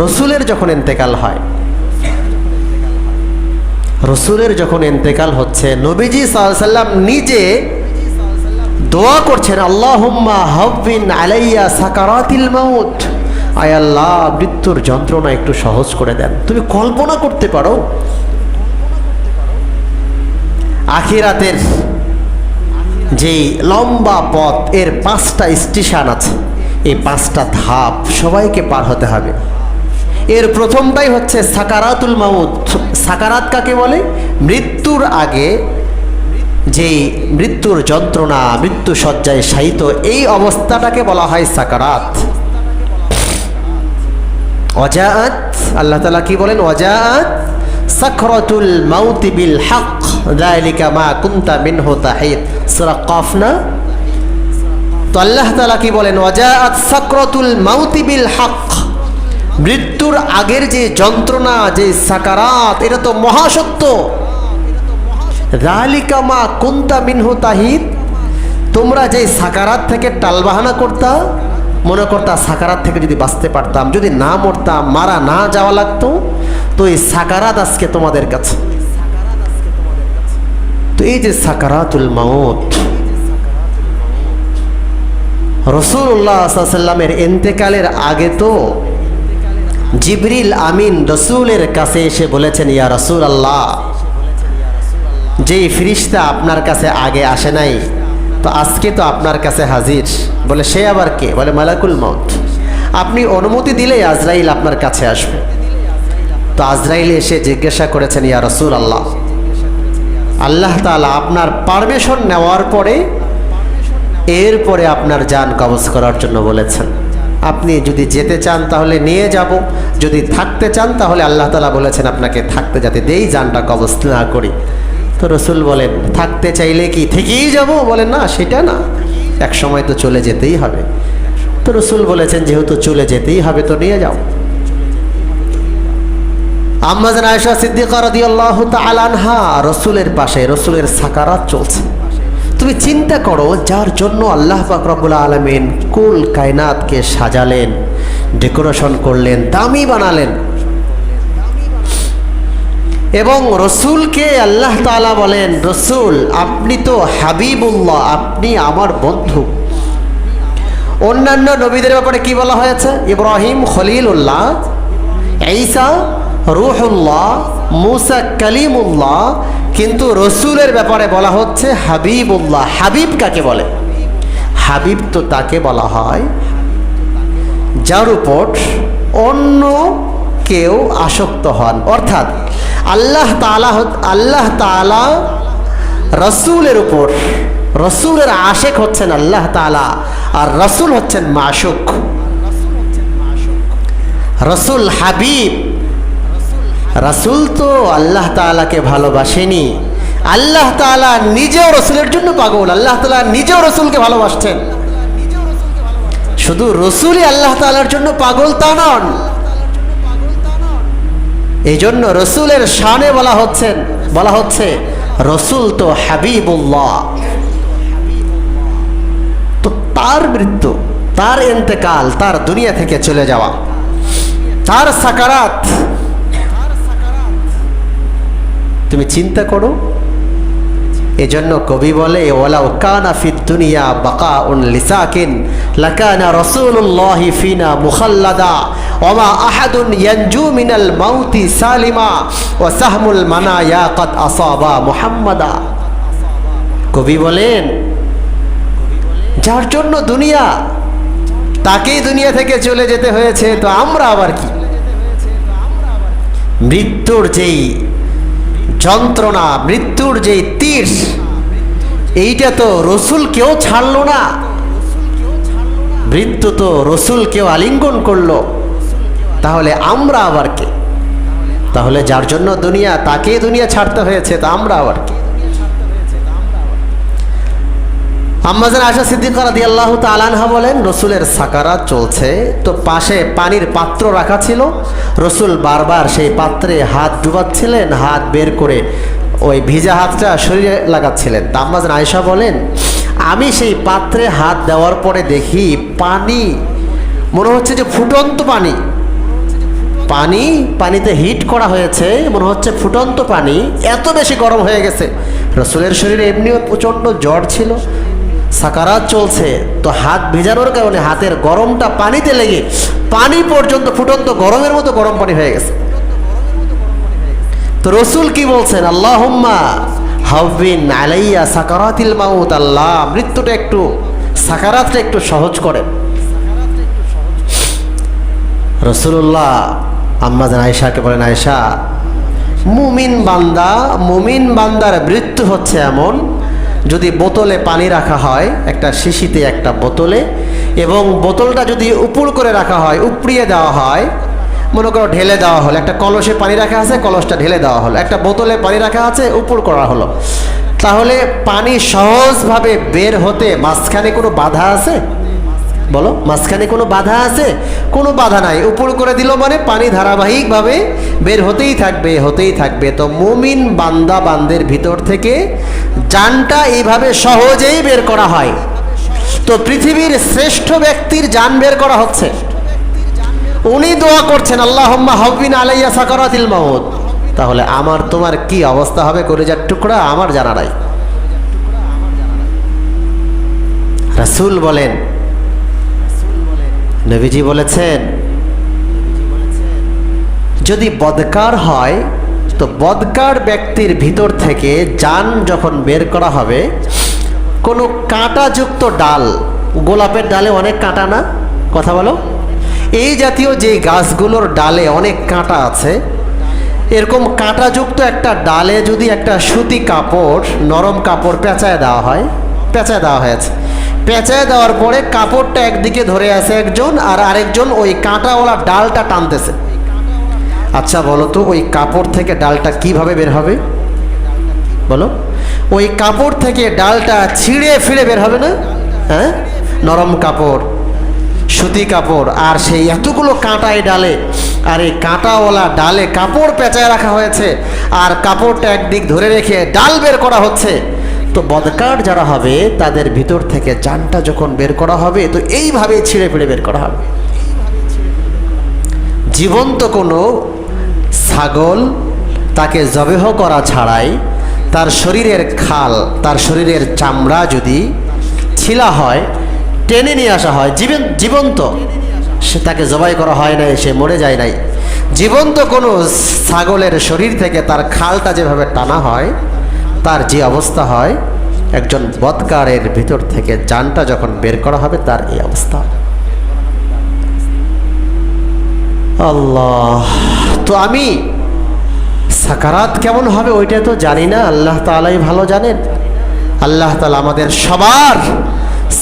রসুলের যখন এন্তেকাল হয়, রসুলের যখন এন্তেকাল হচ্ছে, নবীজি সাল্লাম নিজে দোয়া করছেন, আল্লাহুম্মা আলাইয়া সাকারাতিল মাউত। আয় আল্লাহ, মৃত্যুর যন্ত্রণা একটু সহজ করে দেন। তুমি কল্পনা করতে পারো? আখিরাতের যেই লম্বা পথ, এর পাঁচটা স্টেশন আছে, এই পাঁচটা ধাপ সবাইকে পার হতে হবে। এর প্রথমটাই হচ্ছে সাকারাতুল মাউত। সাকারাত কাকে বলে? মৃত্যুর আগে যেই মৃত্যুর যন্ত্রণা মৃত্যু সজ্জায় শায়িত, এই অবস্থাটাকে বলা হয় সাকারাত। অজাআত, আল্লাহ তালা কি বলেন? অজাআত সাখরাতুল মাউতি বিল হক, যালিকা মা কুনতা মিনহু তাহিদ। সূরা কফ না? তো আল্লাহ তালা কি বলেন? ওয়াজাআত সাকরাতুল মাউতি বিল হক। মৃত্যুর আগের যে যন্ত্রণা, যে সাকারাত, এটা তো মহাসত্য। রালিকা মা কুন্তা মিনহু তাহিদ, তোমরা যে সাকারাত থেকে টালবাহানা করতা, মনে করতা সাকারাত থেকে যদি বাঁচতে পারতাম, যদি না মরতাম, মারা না যাওয়া লাগতো, তো এই সাকারাত আজকে তোমাদের কাছে। তো এই যে সাকারাতুল মাউত রসুল্লাহ সাল্লামের এন্তেকালের আগে তো জিবরিল আমিন রসুলের কাছে এসে বলেছেন, ইয়া রসুল আল্লাহ যেই ফিরিস্তা আপনার কাছে আগে আসে নাই, তো আজকে তো আপনার কাছে হাজির। বলে, সে আবার কে? বলে, মালাকুল মত আপনি অনুমতি দিলেই আজরাইল আপনার কাছে আসবে। তো আজরাইল এসে জিজ্ঞাসা করেছেন, ইয়া রসুল আল্লাহ আল্লাহ তালা আপনার পারমিশন নেওয়ার পরে, এরপরে আপনার যান কবজ করার জন্য বলেছেন। আপনি যদি যেতে চান তাহলে নিয়ে যাব। যদি থাকতে চান তাহলে আল্লাহ তালা বলেছেন আপনাকে থাকতে যাতে দেই যানটা কবজ না করি। তো রসুল বলেন, থাকতে চাইলে কি থেকেই যাব? বলেন, না, সেটা না। এক সময় তো চলে যেতেই হবে। তো রসুল বলেছেন, যেহেতু চলে যেতেই হবে তো নিয়ে যাও। আম্মাজান আয়েশা সিদ্দিকা রাদিয়াল্লাহু তাআলা আনহা রসুলের পাশে, রসুলের সাকারাত চলছে। তুমি চিন্তা করো, যার জন্য আল্লাহ পাক রব্বুল আলামিন কুল কায়নাতকে সাজালেন, ডেকোরেশন করলেন, দামি বানালেন। এবং রসুলকে আল্লাহ তাআলা বলেন, রসুল, আপনি তো হাবিবুল্লাহ, আপনি আমার বন্ধু। অন্যান্য নবীদের ব্যাপারে কি বলা হয়েছে? ইব্রাহিম খলিলুল্লাহ, ঈসা রুহুল্লাহ, মুসা কালিমুল্লাহ কিন্তু রসুলের ব্যাপারে বলা হচ্ছে হাবিবুল্লাহ। হাবিব কাকে বলে? হাবিব তো তাকে বলা হয় যার উপর অন্য কেউ আসক্ত হন। অর্থাৎ আল্লাহ তালা আল্লাহ তালা রসুলের উপর, রসুলের আশেক হচ্ছেন আল্লাহ তালা আর রসুল হচ্ছেন মাসুক রসুল হাবিব রাসুল তো আল্লাহ তালাকে ভালোবাসেনি। আল্লাহ তালা নিজেও রসুলের জন্য পাগল। আল্লাহ তালা নিজেও রসুলকে ভালোবাসছেন। শুধু রসুলই আল্লাহ তালার জন্য পাগল তা নন। এই জন্য রসুলের শানে বলা হচ্ছেন বলা হচ্ছে, রসুল তো হাবিবুল্লাহ। তো তার মৃত্যু, তার এন্তেকাল তার দুনিয়া থেকে চলে যাওয়া, তার সাকারাত তুমি চিন্তা করো। এজন্য কবি বলে ওলা কানা ফিদ দুনিয়া বাকা উন লিসাকিন, লাকানা রাসূলুল্লাহি ফিনা মুখাল্লাদা, ওমা আহাদুন ইয়ানজু মিনাল মাউতি সালিমা ওয়া সাহমুল মানায়া কদ আসাবা মুহাম্মাদা। কবি বলেন, যার জন্য দুনিয়া, তাকেই দুনিয়া থেকে চলে যেতে হয়েছে, তো আমরা আবার কি? মৃত্যুর যেই যন্ত্রণা, মৃত্যুর যে তীর, এইটা তো রসুল কেউ ছাড়ল না। মৃত্যু তো রসুল কেউ আলিঙ্গন করল। তাহলে আমরা আবার কে? তাহলে যার জন্য দুনিয়া তাকে দুনিয়া ছাড়তে হয়েছে, তা আমরা আবার কে? আম্মাজান আশা সিদ্দিকা রাদি আল্লাহ তালানহা বলেন, রসুলের সাকারাত চলছে। তো পাশে পানির পাত্র রাখা ছিল। রসুল বারবার সেই পাত্রে হাত ডুবাচ্ছিলেন, হাত বের করে ওই ভিজা হাতটা শরীরে লাগাচ্ছিলেন। আম্মাজান আয়সা বলেন, আমি সেই পাত্রে হাত দেওয়ার পরে দেখি পানি, মনে হচ্ছে যে ফুটন্ত পানি। পানি, পানিতে হিট করা হয়েছে, মনে হচ্ছে ফুটন্ত পানি, এত বেশি গরম হয়ে গেছে। রসুলের শরীরে এমনিও প্রচণ্ড জ্বর ছিল। সাকারাত চলছে। তো হাত ভেজানোর কারণে হাতের গরমটা পানিতে লেগে পানি পর্যন্ত ফুটন্ত গরমের মতো গরম পানি হয়ে গেছে। তো রসুল কি বলছেন? আল্লাহ হাউবিন আলাইয়া সাকারাতিল মাউত, আল্লাহ মৃত্যুটা একটু, সাকারাতটা একটু সহজ করেন। রসুল্লাহ আম্মাজান আয়সাকে বলেন আয়সা মুমিন বান্দা, মুমিন বান্দার মৃত্যু হচ্ছে এমন যদি বোতলে পানি রাখা হয়, একটা শিশিতে একটা বোতলে, এবং বোতলটা যদি উপর করে রাখা হয়, উপড়িয়ে দেওয়া হয়, মনে করো ঢেলে দেওয়া হলো, একটা কলসে পানি রাখা আছে, কলসটা ঢেলে দেওয়া হলো, একটা বোতলে পানি রাখা আছে উপর করা হলো, তাহলে পানি সহজভাবে বের হতে মাঝখানে কোনো বাধা আছে? বলো, মাঝখানে কোনো বাধা আছে? কোনো বাধা নাই। উপর করে দিল মানে পানি ধারাবাহিকভাবে বের হতেই থাকবে হতেই থাকবে। তো মুমিন বান্দা বান্দের ভিতর থেকে যানটা এইভাবে সহজেই বের করা হয়। তো পৃথিবীর শ্রেষ্ঠ ব্যক্তির যান বের করা হচ্ছে। উনি দোয়া করছেন আল্লাহ হবিন আলাইয়া সাকারাতিল মাউত। তাহলে আমার তোমার কি অবস্থা হবে কলেজার টুকরা? আমার জানা নাই। রাসূল বলেন নবীজি বলেছেন, যদি বদকার হয়, তো বদকার ব্যক্তির ভিতর থেকে যান যখন বের করা হবে, কোনো কাঁটাযুক্ত ডাল, গোলাপের ডালে অনেক কাঁটা না? কথা বলো। এই জাতীয় যে গাছগুলোর ডালে অনেক কাঁটা আছে, এরকম কাঁটাযুক্ত একটা ডালে যদি একটা সুতি কাপড়, নরম কাপড় পেঁচায় দেওয়া হয়, পেঁচায় দেওয়া হয়েছে পেঁচায় দেওয়ার পরে কাপড়টা একদিকে ধরে আছে একজন আর আরেকজন ওই কাঁটাওয়ালা ডালটা টানতেছে। আচ্ছা বলো তো, ওই কাপড় থেকে ডালটা কীভাবে বের হবে? বলো। ওই কাপড় থেকে ডালটা ছিঁড়ে ফিরে বের হবে না? হ্যাঁ? নরম কাপড়, সুতি কাপড়, আর সেই এতগুলো কাঁটাই ডালে, আর এই কাঁটাওয়ালা ডালে কাপড় পেঁচায় রাখা হয়েছে, আর কাপড়টা একদিক ধরে রেখে ডাল বের করা হচ্ছে। তো বদকার যারা হবে, তাদের ভিতর থেকে জানটা যখন বের করা হবে, তো এইভাবে ছিঁড়ে ফিরে বের করা হবে। জীবন্ত কোনো ছাগল তাকে জবেহ করা ছাড়াই তার শরীরের খাল, তার শরীরের চামড়া যদি ছিলা হয়, টেনে নিয়ে আসা হয়, জীবন জীবন্ত, সে তাকে জবাই করা হয় নাই, সে মরে যায় নাই। জীবন্ত কোনো ছাগলের শরীর থেকে তার খালটা যেভাবে টানা হয় তার যে অবস্থা হয়, একজন বদকারের ভিতর থেকে যানটা যখন বের করা হবে, তার এই অবস্থা। আল্লাহ, তো আমি সাকারাত কেমন হবে ওইটা তো জানি না, আল্লাহ তালাই ভালো জানেন। আল্লাহ তালা আমাদের সবার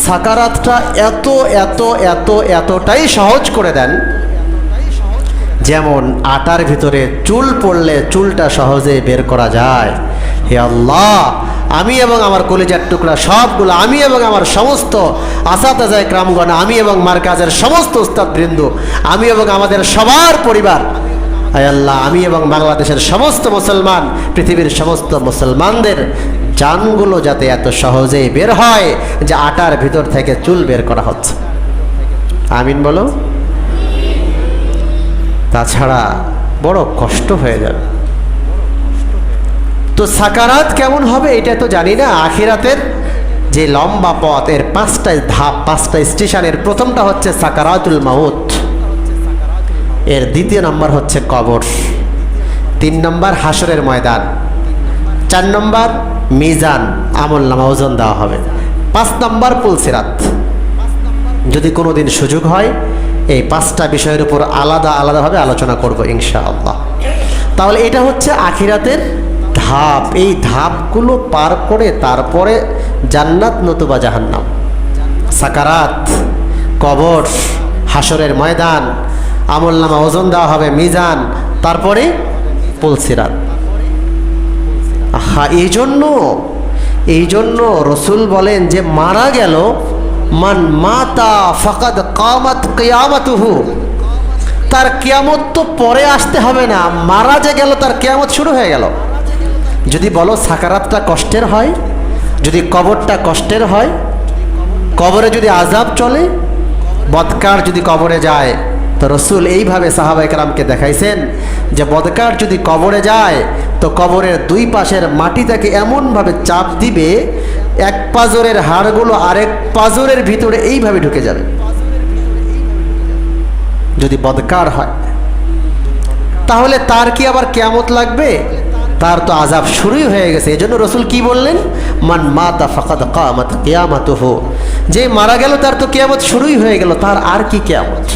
সাকারাতটা এত এত এত, এতটাই সহজ করে দেন, যেমন আটার ভিতরে চুল পড়লে চুলটা সহজে বের করা যায় হে আল্লাহ, আমি এবং আমার কলেজার টুকরা সবগুলো, আমি এবং আমার সমস্ত আসাতাজায় ক্রামগণ আমি এবং মার্কাজের সমস্ত উস্তাদ উস্তাদবৃন্দ, আমি এবং আমাদের সবার পরিবার। আল্লাহ, আমি এবং বাংলাদেশের সমস্ত মুসলমান, পৃথিবীর সমস্ত মুসলমানদের জানগুলো যাতে এত সহজেই বের হয় যে আটার ভিতর থেকে চুল বের করা হচ্ছে। আমিন বলো। তাছাড়া বড় কষ্ট হয়ে যাবে। তো সাকারাত কেমন হবে এটা তো জানি না। আখিরাতের যে লম্বা পথ, এর পাঁচটা ধাপ, পাঁচটা স্টেশনের প্রথমটা হচ্ছে সাকারাতুল মাউত। এর দ্বিতীয় নম্বর হচ্ছে কবর। তিন নম্বর হাসরের ময়দান। চার নম্বর মিজান, আমল নামা, ওজন দেওয়া হবে। পাঁচ নম্বর পুলসিরাত যদি কোনো দিন সুযোগ হয়, এই পাঁচটা বিষয়ের উপর আলাদা আলাদাভাবে আলোচনা করব ইনশা আল্লাহ তাহলে এটা হচ্ছে আখিরাতের ধাপ, এই ধাপগুলো পার করে তারপরে জান্নাত নতুবা জাহান্নাম। সাকারাত, কবর হাসরের ময়দান, আমল নামা ওজন দেওয়া হবে, মিজান, তারপরে পুলসিরাত হা এই জন্য এই জন্য রসুল বলেন যে মারা গেল, মান মাতা ফকাদ কামাত কেয়ামাতুহু। তার কেয়ামত তো পরে আসতে হবে না, মারা যে গেল, তার কেয়ামত শুরু হয়ে গেল। যদি বলো সাকারাতটা কষ্টের হয়, যদি কবরটা কষ্টের হয়, কবরে যদি আজাব চলে, বদকার যদি কবরে যায়, তো রসুল এইভাবে সাহাবাইকরামকে দেখাইছেন যে বদকার যদি কবরে যায়, তো কবরের দুই পাশের মাটি তাকে এমনভাবে চাপ দিবে, এক পাজরের হাড়গুলো আরেক পাজরের ভিতরে এইভাবে ঢুকে যাবে। যদি বদকার হয়, তাহলে তার কি আবার কেয়ামত লাগবে? তার তো আজাব শুরুই হয়ে গেছে। এজন্য রসুল কি বললেন? মান মাতা ফাকাদ কামাত কেয়ামত হো যে মারা গেল, তার তো কেয়ামত শুরুই হয়ে গেল। তার আর কি কেয়ামত?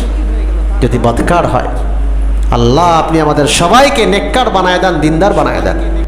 যদি বদকার হয়। আল্লাহ, আপনি আমাদের সবাইকে নেককার বানায় দেন, দিনদার বানায় দেন।